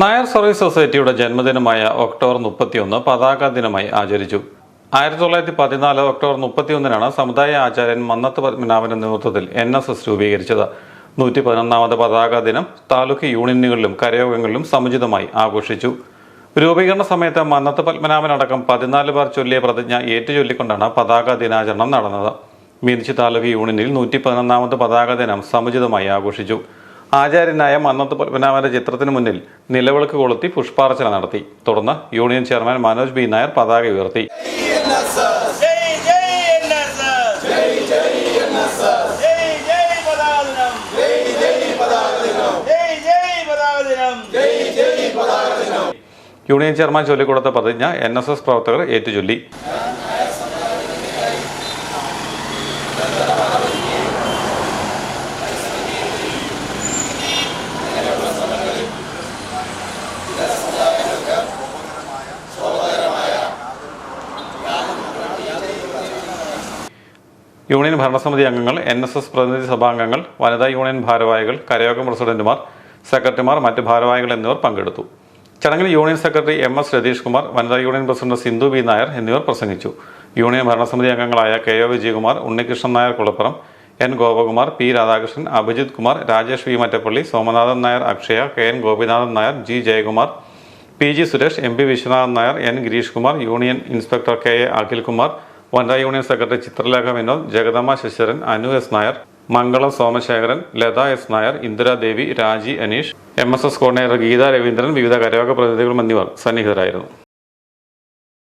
Nair service സൊസൈറ്റിയുടെ ജന്മദിനമായ October മുപ്പത്തിയൊന്ന് പതാക ദിനമായി ആചരിച്ചു. ആയിരത്തി തൊള്ളായിരത്തി പതിനാല് ഒക്ടോബർ മുപ്പത്തിയൊന്നിനാണ് സമുദായ ആചാര്യൻ മന്നത്ത് പത്മനാഭന്റെ നേതൃത്വത്തിൽ എൻ എസ് എസ് രൂപീകരിച്ചത്. നൂറ്റി പതിനൊന്നാമത് പതാക ദിനം താലൂക്ക് യൂണിയനുകളിലും കരയോഗങ്ങളിലും സമുചിതമായി ആഘോഷിച്ചു. രൂപീകരണ സമയത്ത് മന്നത്ത് പത്മനാഭനടക്കം പതിനാല് പേർ ചൊല്ലിയ പ്രതിജ്ഞ ഏറ്റുചൊല്ലിക്കൊണ്ടാണ് പതാക ദിനാചരണം നടന്നത്. മീനച്ചി താലൂക്ക് യൂണിയനിൽ നൂറ്റി പതിനൊന്നാമത് പതാക ദിനം സമുചിതമായി ആഘോഷിച്ചു. ആചാര്യനായ മന്നത്ത് പത്മനാഭന്റെ ചിത്രത്തിന് മുന്നിൽ നിലവിളക്ക് കൊളുത്തി പുഷ്പാർച്ചന നടത്തി. തുടർന്ന് union chairman Manoj B. Nair പതാക ഉയർത്തി. യൂണിയൻ ചെയർമാൻ ചൊല്ലിക്കൊടുത്ത പ്രതിജ്ഞ എൻ എസ് എസ് പ്രവർത്തകർ ഏറ്റുചൊല്ലി. യൂണിയൻ ഭരണസമിതി അംഗങ്ങൾ എൻ എസ് എസ് പ്രതിനിധി സഭാംഗങ്ങൾ വനിതാ യൂണിയൻ ഭാരവാഹികൾ കരയോഗം പ്രസിഡന്റുമാർ സെക്രട്ടറിമാർ മറ്റ് ഭാരവാഹികൾ എന്നിവർ പങ്കെടുത്തു. ചടങ്ങിൽ union secretary M S Ratheesh Kumar വനിതാ union president Sindhu B Nair എന്നിവർ പ്രസംഗിച്ചു. യൂണിയൻ ഭരണസമിതി അംഗങ്ങളായ K. O. Vijayakumar Unnikrishnan Nair Kulappuram N. Gopakumar P. Radhakrishnan Abhijith Kumar Rajesh V. Mattappally Somanathan Nair Akshaya K. N. Gopinathan Nair G. Jayakumar P. G. Suresh M. P. Viswanathan Nair N. Gireesh Kumar union inspector K. A. Akhilkumar വനിതാ union secretary Chithralekha Vinod Jagadamma Sasidharan Anu S Nair Mangalam Somasekharan Latha S Nair Indiradevi Raji Aneesh M S S coordinator Geetha Raveendran വിവിധ കരയോഗ പ്രതിനിധികളും എന്നിവർ സന്നിഹിതരായിരുന്നു.